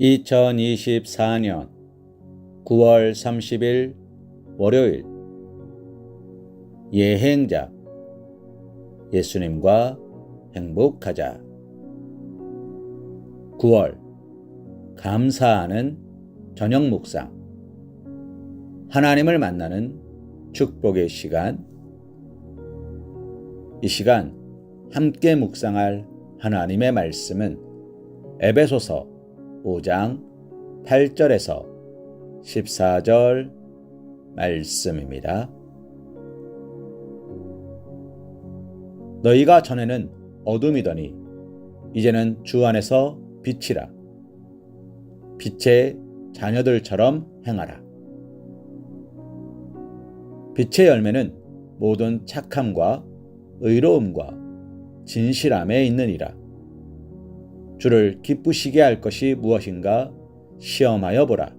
2024년 9월 30일 월요일. 예행자. 예수님과 행복하자. 9월. 감사하는 저녁 묵상. 하나님을 만나는 축복의 시간. 이 시간 함께 묵상할 하나님의 말씀은 에베소서 5장 8절에서 14절 말씀입니다. 너희가 전에는 어둠이더니 이제는 주 안에서 빛이라. 빛의 자녀들처럼 행하라. 빛의 열매는 모든 착함과 의로움과 진실함에 있느니라. 주를 기쁘시게 할 것이 무엇인가 시험하여 보라.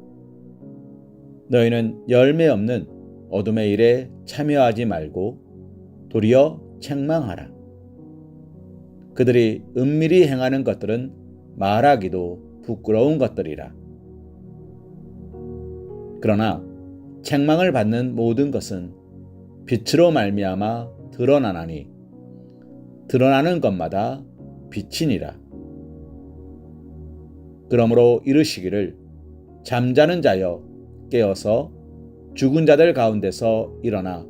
너희는 열매 없는 어둠의 일에 참여하지 말고 도리어 책망하라. 그들이 은밀히 행하는 것들은 말하기도 부끄러운 것들이라. 그러나 책망을 받는 모든 것은 빛으로 말미암아 드러나나니 드러나는 것마다 빛이니라. 그러므로 이르시기를 잠자는 자여 깨어서 죽은 자들 가운데서 일어나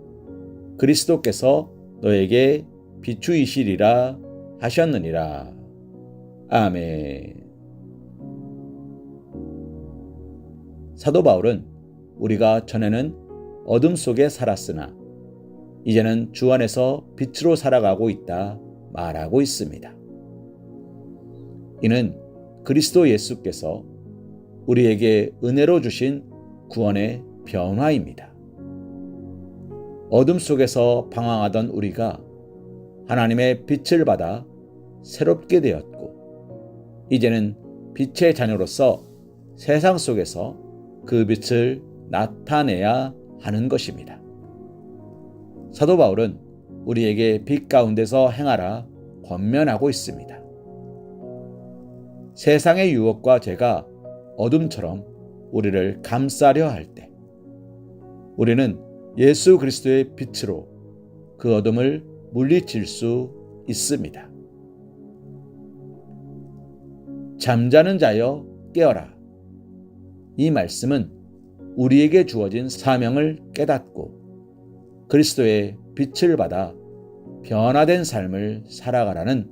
그리스도께서 너에게 비추이시리라 하셨느니라. 아멘. 사도 바울은 우리가 전에는 어둠 속에 살았으나 이제는 주 안에서 빛으로 살아가고 있다 말하고 있습니다. 이는 그리스도 예수께서 우리에게 은혜로 주신 구원의 변화입니다. 어둠 속에서 방황하던 우리가 하나님의 빛을 받아 새롭게 되었고, 이제는 빛의 자녀로서 세상 속에서 그 빛을 나타내야 하는 것입니다. 사도 바울은 우리에게 빛 가운데서 행하라 권면하고 있습니다. 세상의 유혹과 죄가 어둠처럼 우리를 감싸려 할 때, 우리는 예수 그리스도의 빛으로 그 어둠을 물리칠 수 있습니다. 잠자는 자여 깨어라. 이 말씀은 우리에게 주어진 사명을 깨닫고 그리스도의 빛을 받아 변화된 삶을 살아가라는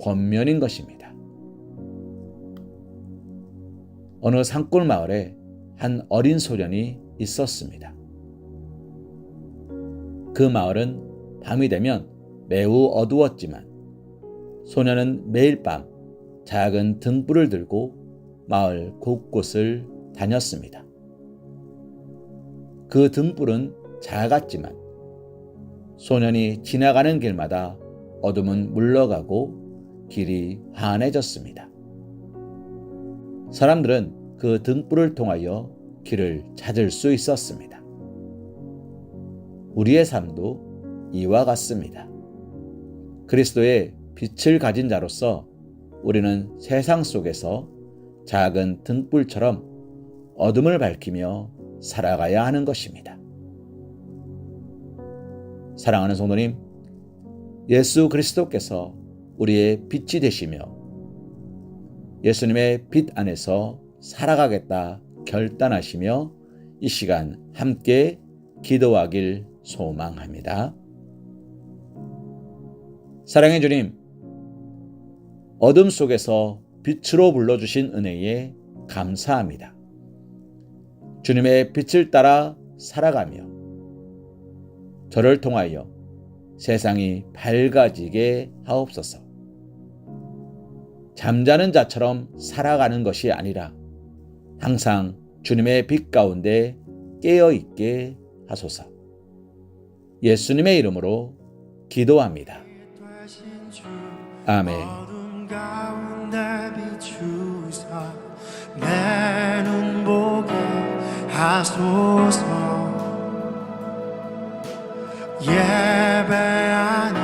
권면인 것입니다. 어느 산골 마을에 한 어린 소년이 있었습니다. 그 마을은 밤이 되면 매우 어두웠지만 소년은 매일 밤 작은 등불을 들고 마을 곳곳을 다녔습니다. 그 등불은 작았지만 소년이 지나가는 길마다 어둠은 물러가고 길이 환해졌습니다. 사람들은 그 등불을 통하여 길을 찾을 수 있었습니다. 우리의 삶도 이와 같습니다. 그리스도의 빛을 가진 자로서 우리는 세상 속에서 작은 등불처럼 어둠을 밝히며 살아가야 하는 것입니다. 사랑하는 성도님, 예수 그리스도께서 우리의 빛이 되시며 예수님의 빛 안에서 살아가겠다 결단하시며 이 시간 함께 기도하길 소망합니다. 사랑의 주님, 어둠 속에서 빛으로 불러주신 은혜에 감사합니다. 주님의 빛을 따라 살아가며 저를 통하여 세상이 밝아지게 하옵소서. 잠자는 자처럼 살아가는 것이 아니라 항상 주님의 빛 가운데 깨어 있게 하소서. 예수님의 이름으로 기도합니다. 아멘. 예배하는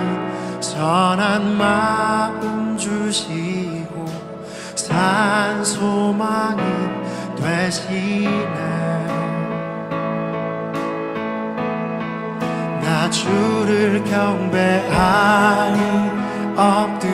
선한 마음 주시 산 소 소망이 되시네. 나 주를 경배하니 엎드